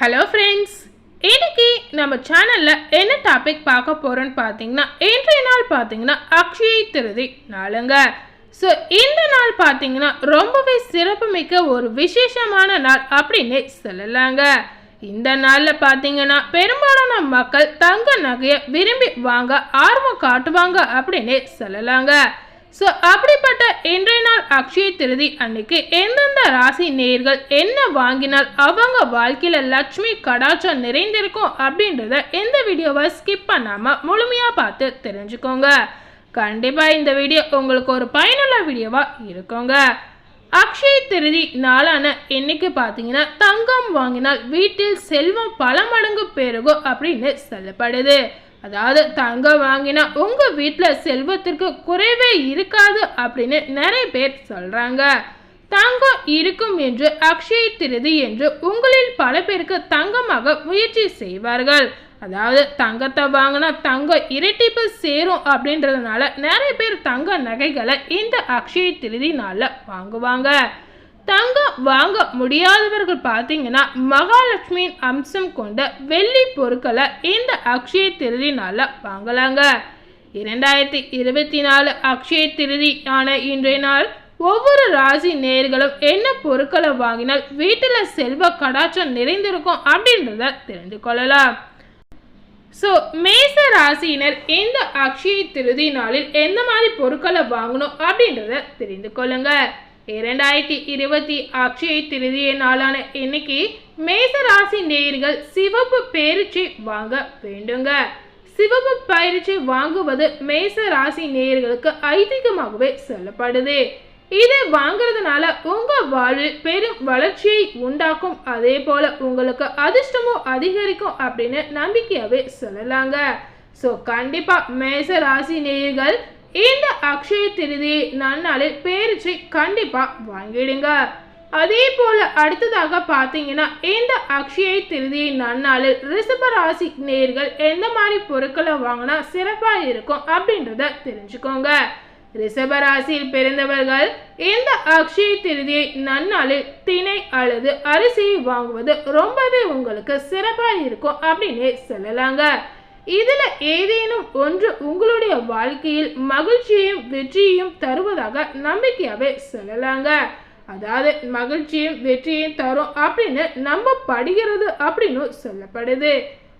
Hello friends இன்னைக்கு நம்ம சேனலில் என்ன டாபிக் பார்க்க போகிறோன்னு பார்த்தீங்கன்னா இன்றைய நாள் பார்த்தீங்கன்னா அக்ஷய திருதி நாளுங்க. ஸோ இந்த நாள் பார்த்தீங்கன்னா ரொம்பவே சிறப்புமிக்க ஒரு விசேஷமான நாள் அப்படின்னு சொல்லலாங்க. இந்த நாளில் பார்த்தீங்கன்னா பெரும்பாலான மக்கள் தங்க நகையை விரும்பி வாங்க ஆர்வம் காட்டுவாங்க அப்படின்னு சொல்லலாங்க. ஸோ அப்படிப்பட்ட இன்றைய நாள் அக்ஷய திருதி அன்னைக்கு எந்தெந்த ராசி நேர்கள் என்ன வாங்கினால் அவங்க வாழ்க்கையில் லட்சுமி கடாச்சம் நிறைந்திருக்கும் அப்படின்றத இந்த வீடியோவை ஸ்கிப் பண்ணாமல் முழுமையாக பார்த்து தெரிஞ்சுக்கோங்க. கண்டிப்பாக இந்த வீடியோ உங்களுக்கு ஒரு பயனுள்ள வீடியோவாக இருக்குங்க. அக்ஷய திருதி நாளான இன்னைக்கு பார்த்தீங்கன்னா தங்கம் வாங்கினால் வீட்டில் செல்வம் பல மடங்கு பெருகும் அப்படின்னு சொல்லப்படுது. அதாவது தங்கம் வாங்கினா உங்கள் வீட்டில் செல்வத்திற்கு குறைவே இருக்காது அப்படின்னு நிறைய பேர் சொல்கிறாங்க தங்கம் இருக்கும் என்று அக்ஷய திருதி என்று உங்களில் பல பேருக்கு தங்கமாக முயற்சி செய்வார்கள். அதாவது தங்கத்தை வாங்கினா தங்கம் இரட்டிப்பு சேரும் அப்படின்றதுனால நிறைய பேர் தங்க நகைகளை இந்த அக்ஷய திருதி நாளில் வாங்குவாங்க. தங்கம் வாங்க முடியாதவர்கள் பார்த்தீங்கன்னா மகாலட்சுமியின் அம்சம் கொண்ட வெள்ளி பொருட்களை இந்த அக்ஷய திருதி நாளில் வாங்கலாங்க. இரண்டாயிரத்தி இருபத்தி நாலு அக்ஷய திருதி ஆன இன்றைய நாள் ஒவ்வொரு ராசி நேர்களும் என்ன பொருட்களை வாங்கினால் வீட்டில் செல்வ கடாச்சம் நிறைந்திருக்கும் அப்படின்றத தெரிந்து கொள்ளலாம். ஸோ மேச ராசியினர் இந்த அக்ஷய திருதி நாளில் எந்த மாதிரி பொருட்களை வாங்கணும் அப்படின்றத தெரிந்து கொள்ளுங்கள் இரண்டாயிரத்தி இருபத்தி அக்ஷய திருதிய நாளான இன்னைக்கு மேச ராசி நேயர்கள் சிவப்பு பயிற்சி வாங்க வேண்டுங்க. சிவப்பு பயிற்சி வாங்குவது மேச ராசி நேயர்களுக்கு ஐதீகமாகவே சொல்லப்படுது. இதை வாங்குறதுனால உங்க வாழ்வில் பெரும் வளர்ச்சியை உண்டாக்கும். அதே போல உங்களுக்கு அதிர்ஷ்டமும் அதிகரிக்கும் அப்படின்னு நம்பிக்கையாவே சொல்லலாங்க. ஸோ கண்டிப்பா மேச ராசி நேயர்கள் இந்த அக்ஷய திருதி நன்னாளில் பேரிச்சை கண்டிப்பாக வாங்கிடுங்க. அதே போல அடுத்ததாக பார்த்தீங்கன்னா இந்த அக்ஷய திருதி நன்னாளில் ரிஷப ராசி நேர்கள் எந்த மாதிரி பொருட்களை வாங்கினா சிறப்பாக இருக்கும் அப்படின்றத தெரிஞ்சுக்கோங்க. ரிஷபராசியில் பிறந்தவர்கள் இந்த அக்ஷய திருதியை நன்னாளில் திணை அல்லது அரிசியை வாங்குவது ரொம்பவே உங்களுக்கு சிறப்பாக இருக்கும் அப்படின்னே சொல்லலாங்க. இதில் ஏதேனும் ஒன்று உங்களுடைய வாழ்க்கையில் மகிழ்ச்சியையும் வெற்றியையும் தருவதாக நம்பிக்கையாகவே சொல்லலாங்க. அதாவது மகிழ்ச்சியும் வெற்றியும் தரும் அப்படின்னு நம்பப்படுகிறது அப்படின்னு சொல்லப்படுது.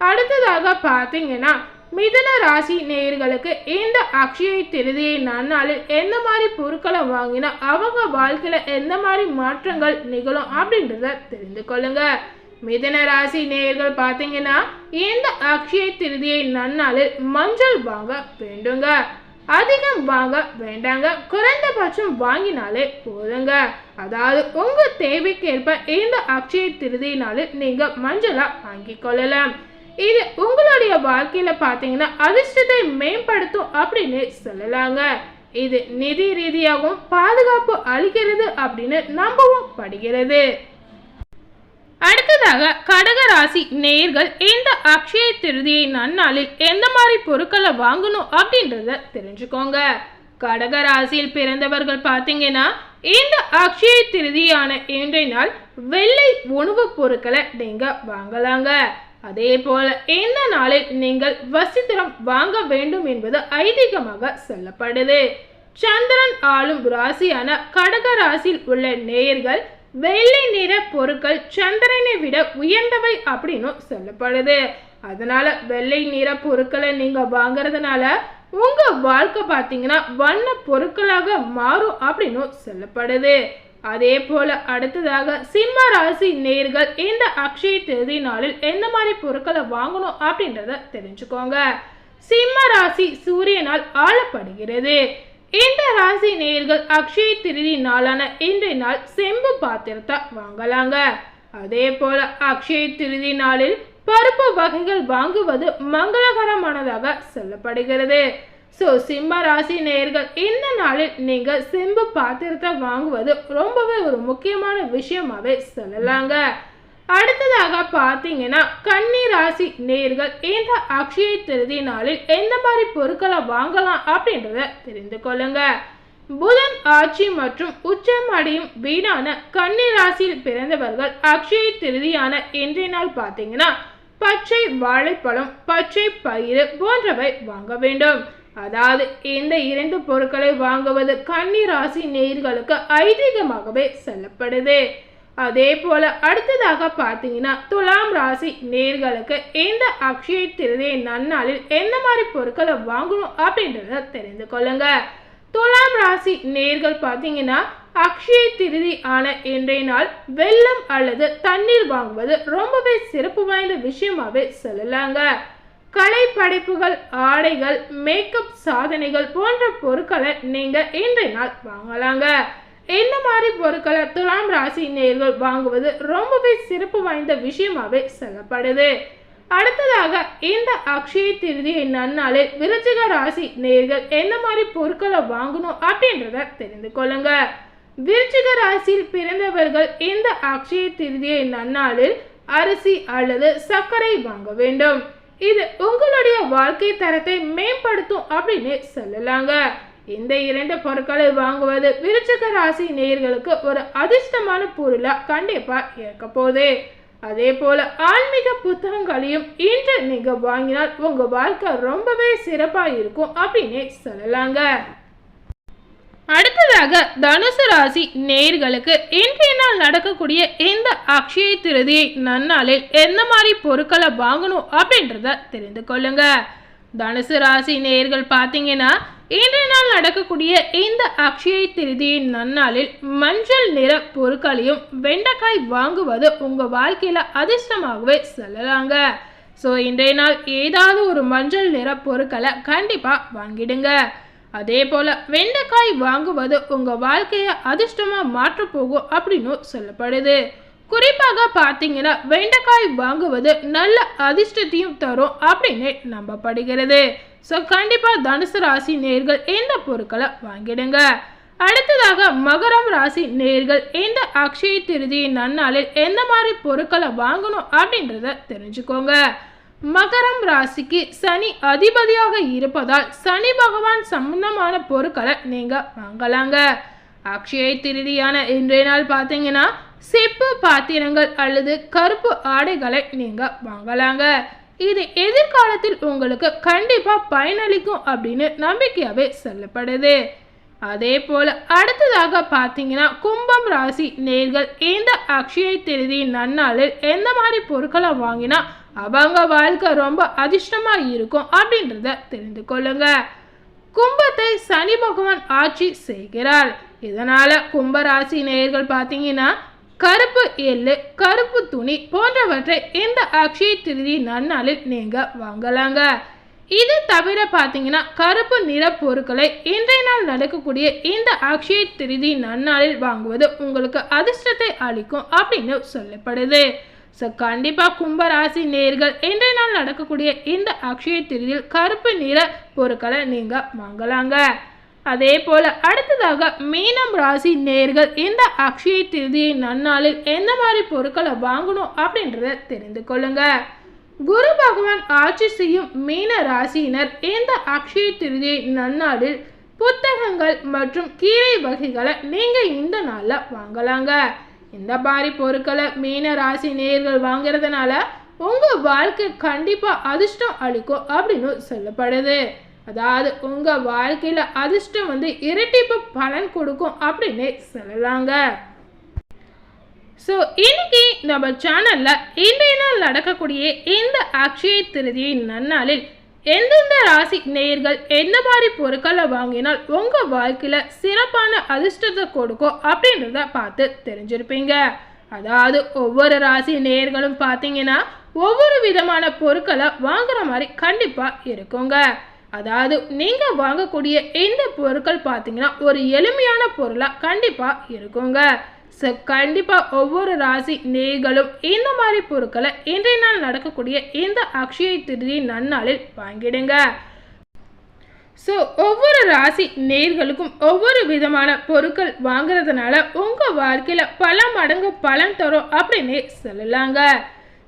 அடுத்ததாக பார்த்தீங்கன்னா மிதன ராசி நேயர்களுக்கு இந்த அக்ஷய திருதியை நன்னாளில் எந்த மாதிரி பொருட்களை வாங்கினா அவங்க வாழ்க்கையில் எந்த மாதிரி மாற்றங்கள் நிகழும் அப்படின்றத தெரிந்து கொள்ளுங்கள் மிதன ராசி நேயர்கள் பார்த்தீங்கன்னா இந்த அக்ஷய திருதியை நன்னாளில் மஞ்சள் வாங்க வேண்டுங்க. அதிகம் வாங்க வேண்டாங்க. குறைந்தபட்சம் வாங்கினாலே போதுங்க. அதாவது உங்க தேவைக்கேற்ப இந்த அக்ஷய திருதியினாலும் நீங்க மஞ்சளா வாங்கி கொள்ளலாம். இது உங்களுடைய வாழ்க்கையில பாத்தீங்கன்னா அதிர்ஷ்டத்தை மேம்படுத்தும் அப்படின்னு சொல்லலாங்க. இது நிதி ரீதியாகவும் பாதுகாப்பு அளிக்கிறது அப்படின்னு நம்பவும் படுகிறது. அடுத்ததாக கடகராசி நேர்கள் இந்த அக்ஷய திருதியை நன்னாளில் எந்த மாதிரி பொருட்களை வாங்கணும் அப்படின்றத தெரிஞ்சுக்கோங்க. கடகராசியில் பிறந்தவர்கள் பார்த்தீங்கன்னா இந்த அக்ஷய திருதியான இன்றைய நாள் வெள்ளை உணவுப் பொருட்களை நீங்க வாங்கலாங்க. அதே போல இந்த நாளில் நீங்கள் வசித்திரம் வாங்க வேண்டும் என்பது ஐதீகமாக சொல்லப்படுது. சந்திரன் ஆளும் ராசியான கடக ராசியில் உள்ள நேயர்கள் வெள்ளை நிற பொருட்கள் சந்திரனை விட உயர்ந்தவை அப்படின்னு சொல்லப்படுது. அதனால வெள்ளை நிற பொருட்களை நீங்க வாங்குறதுனால உங்க வாழ்க்கை பார்த்தீங்கன்னா வண்ண பொருட்களாக மாறும் அப்படின்னு சொல்லப்படுது. அதே போல அடுத்ததாக சிம்ம ராசி நேர்கள் இந்த அக்ஷய தேதி நாளில் எந்த மாதிரி பொருட்களை வாங்கணும் அப்படின்றத தெரிஞ்சுக்கோங்க. சிம்ம ராசி சூரியனால் ஆளப்படுகிறது. இந்த ராசி நேர்கள் அக்ஷய திருதி நாளான இன்றைய நாள் செம்பு பாத்திரத்தை வாங்கலாங்க. அதே போல அக்ஷய திருதி நாளில் பருப்பு வகைகள் வாங்குவது மங்களகரமானதாக சொல்லப்படுகிறது. ஸோ சிம்ம ராசி நேர்கள் இந்த நாளில் நீங்கள் செம்பு பாத்திரத்தை வாங்குவது ரொம்பவே ஒரு முக்கியமான விஷயமாவே சொல்லலாங்க. அடுத்ததாக பார்த்தீங்கன்னா கன்னி ராசி நேர்கள் இந்த அக்ஷய திருதி நாளில் எந்த மாதிரி பொருட்களை வாங்கலாம் அப்படின்றத தெரிந்து கொள்ளுங்க. புதன் ஆட்சி மற்றும் உச்சம் அடையும் வீடான கன்னி ராசியில் பிறந்தவர்கள் அக்ஷய திருதியான இன்றைய நாள் பார்த்தீங்கன்னா பச்சை வாழைப்பழம் பச்சை பயிறு போன்றவை வாங்க வேண்டும். அதாவது இந்த இரண்டு பொருட்களை வாங்குவது கன்னி ராசி நேர்களுக்கு ஐதீகமாகவே சொல்லப்படுது. அதே போல அடுத்ததாக பார்த்தீங்கன்னா துலாம் ராசி நேர்களுக்கு இந்த அக்ஷய திருதியை நன்னாளில் எந்த மாதிரி பொருட்களை வாங்கணும் அப்படின்றத தெரிந்து கொள்ளுங்க. துலாம் ராசி நேர்கள் பார்த்தீங்கன்னா அக்ஷய திருதி ஆன இன்றைய நாள் வெள்ளம் அல்லது தண்ணீர் வாங்குவது ரொம்பவே சிறப்பு வாய்ந்த விஷயமாவே சொல்லலாங்க. கலை படைப்புகள் ஆடைகள் மேக்கப் சாதனைகள் போன்ற பொருட்களை நீங்க இன்றைய நாள் வாங்கலாங்க. இந்த மாதிரி பொருட்களை துலாம் ராசி நேர்கள் வாங்குவது ரொம்பவே சிறப்பு வாய்ந்த விஷயமாகவே சொல்லப்படுது. அடுத்ததாக இந்த அக்ஷய திருதியை நன்னாளில் விருச்சிக ராசி நேர்கள் எந்த மாதிரி பொருட்களை வாங்கணும் அப்படின்றத தெரிந்து கொள்ளுங்க. விருச்சிக ராசியில் பிறந்தவர்கள் இந்த அக்ஷய திருதியை நன்னாளில் அரிசி அல்லது சர்க்கரை வாங்க வேண்டும். இது உங்களுடைய வாழ்க்கை தரத்தை மேம்படுத்தும் அப்படின்னு சொல்லலாங்க. இந்த இரண்டு பொருட்களை வாங்குவது விருச்சக ராசி நேயர்களுக்கு ஒரு அதிர்ஷ்டமான பொருளா கண்டிப்பா இருக்க போகுது. அதே போல ஆன்மீக புத்தகங்களையும் இன்று நீங்க வாங்கினால் உங்க வாழ்க்கை ரொம்பவே சிறப்பா இருக்கும் அப்படின்னே சொல்லலாங்க. அடுத்ததாக தனுசு ராசி நேர்களுக்கு இன்றைய நாள் நடக்கக்கூடிய இந்த அக்ஷய திருதியை நன்னாளில் எந்த மாதிரி பொருட்களை வாங்கணும் அப்படின்றத தெரிந்து கொள்ளுங்கள் தனுசு ராசி நேர்கள் பார்த்தீங்கன்னா இன்றைய நாள் நடக்கக்கூடிய இந்த அக்ஷய திருதியின் நன்னாளில் மஞ்சள் நிற பொருட்களையும் வெண்டைக்காய் வாங்குவது உங்கள் வாழ்க்கையில் அதிர்ஷ்டமாகவே சொல்லலாங்க. ஸோ இன்றைய நாள் ஏதாவது ஒரு மஞ்சள் நிற பொருட்களை கண்டிப்பாக வாங்கிடுங்க. அதே போல் வெண்டைக்காய் வாங்குவது உங்கள் வாழ்க்கையை அதிர்ஷ்டமாக மாற்றப்போகும் அப்படின்னு சொல்லப்படுது. குறிப்பாக பார்த்தீங்கன்னா வெண்டைக்காய் வாங்குவது நல்ல அதிர்ஷ்டத்தையும் தரும் அப்படின்னு நம்பப்படுகிறது. ஸோ கண்டிப்பாக தனுசு ராசி நேர்கள் இந்த பொருட்களை வாங்கிடுங்க? அடுத்ததாக மகரம் ராசி நேர்கள் இந்த அக்ஷய திருதி நன்னாளில் எந்த மாதிரி பொருட்களை வாங்கணும் அப்படின்றத தெரிஞ்சுக்கோங்க. மகரம் ராசிக்கு சனி அதிபதியாக இருப்பதால் சனி பகவான் சம்பந்தமான பொருட்களை நீங்கள் வாங்கலாங்க. அக்ஷய திருதியான இன்றைய நாள் பார்த்தீங்கன்னா செப்பு பாத்திரங்கள் அல்லது கருப்பு ஆடைகளை நீங்கள் வாங்கலாங்க. இது எதிர்காலத்தில் உங்களுக்கு கண்டிப்பாக பயனளிக்கும் அப்படின்னு நம்பிக்கையாகவே சொல்லப்படுது. அதே போல் அடுத்ததாக பார்த்தீங்கன்னா கும்பம் ராசி நேர்கள் இந்த அக்ஷய திருதி நன்னாளில் எந்த மாதிரி பொருட்களை வாங்கினா அவங்க வாழ்க்கை ரொம்ப அதிர்ஷ்டமாக இருக்கும் அப்படின்றத தெரிந்து கொள்ளுங்க. கும்பத்தை சனி பகவான் ஆட்சி செய்கிறார். இதனால் கும்பராசி நேயர்கள் பார்த்தீங்கன்னா கருப்பு எள்ளு கருப்பு துணி போன்றவற்றை இந்த அக்ஷய திருதி நன்னாளில் நீங்கள் வாங்கலாங்க? இது தவிர பார்த்தீங்கன்னா கருப்பு நிற பொருட்களை இன்றைய நாள் நடக்கக்கூடிய இந்த அக்ஷய திருதி நன்னாளில் வாங்குவது உங்களுக்கு அதிர்ஷ்டத்தை அளிக்கும் அப்படின்னு சொல்லப்படுது. ஸோ கண்டிப்பாக கும்பராசி நேர்கள் இன்றைய நாள் நடக்கக்கூடிய இந்த அக்ஷய திருதியில் கருப்பு நிற பொருட்களை நீங்கள் வாங்கலாங்க. அதே போல அடுத்ததாக மீனம் ராசி நேர்கள் இந்த அக்ஷய திருதியை நன்னாளில் எந்த மாதிரி பொருட்களை வாங்கணும் அப்படின்றத தெரிந்து கொள்ளுங்க. குரு பகவான் ஆட்சி செய்யும் மீன ராசியினர் இந்த அக்ஷய திருதியை நன்னாளில் புத்தகங்கள் மற்றும் கீரை வகைகளை நீங்கள் இந்த நாளில் வாங்கலாங்க. இந்த மாதிரி பொருட்களை மீன ராசி நேர்கள் வாங்குறதுனால உங்கள் வாழ்க்கை கண்டிப்பாக அதிர்ஷ்டம் அளிக்கும் அப்படின்னு சொல்லப்படுது. அதாவது உங்கள் வாழ்க்கையில் அதிர்ஷ்டம் வந்து இரட்டிப்பு பலன் கொடுக்கும் அப்படின்னு சொல்லலாங்க. ஸோ இன்னைக்கு நம்ம சேனலில் இன்றைய நாள் நடக்கக்கூடிய இந்த அக்ஷய திருதியை நன்னாளில் எந்தெந்த ராசி நேயர்கள் எந்த மாதிரி பொருட்களை வாங்கினால் உங்கள் வாழ்க்கையில் சிறப்பான அதிர்ஷ்டத்தை கொடுக்கும் அப்படின்றத பார்த்து தெரிஞ்சிருப்பீங்க. அதாவது ஒவ்வொரு ராசி நேயர்களும் பார்த்தீங்கன்னா ஒவ்வொரு விதமான பொருட்களை வாங்குற மாதிரி கண்டிப்பாக இருக்குங்க. அதாவது நீங்கள் வாங்கக்கூடிய இந்த பொருட்கள் பார்த்தீங்கன்னா ஒரு எளிமையான பொருளாக கண்டிப்பாக இருக்குங்க. ஸோ கண்டிப்பாக ஒவ்வொரு ராசி நீங்களும் இந்த மாதிரி பொருட்களை இன்றைய நாள் நடக்கக்கூடிய இந்த அக்ஷய திருதி நன்னாளில் வாங்கிடுங்க. ஸோ ஒவ்வொரு ராசி நேர்களுக்கும் ஒவ்வொரு விதமான பொருட்கள் வாங்குறதுனால உங்கள் வாழ்க்கையில் பல மடங்கு பலன் தரும் அப்படின்னே சொல்லலாங்க.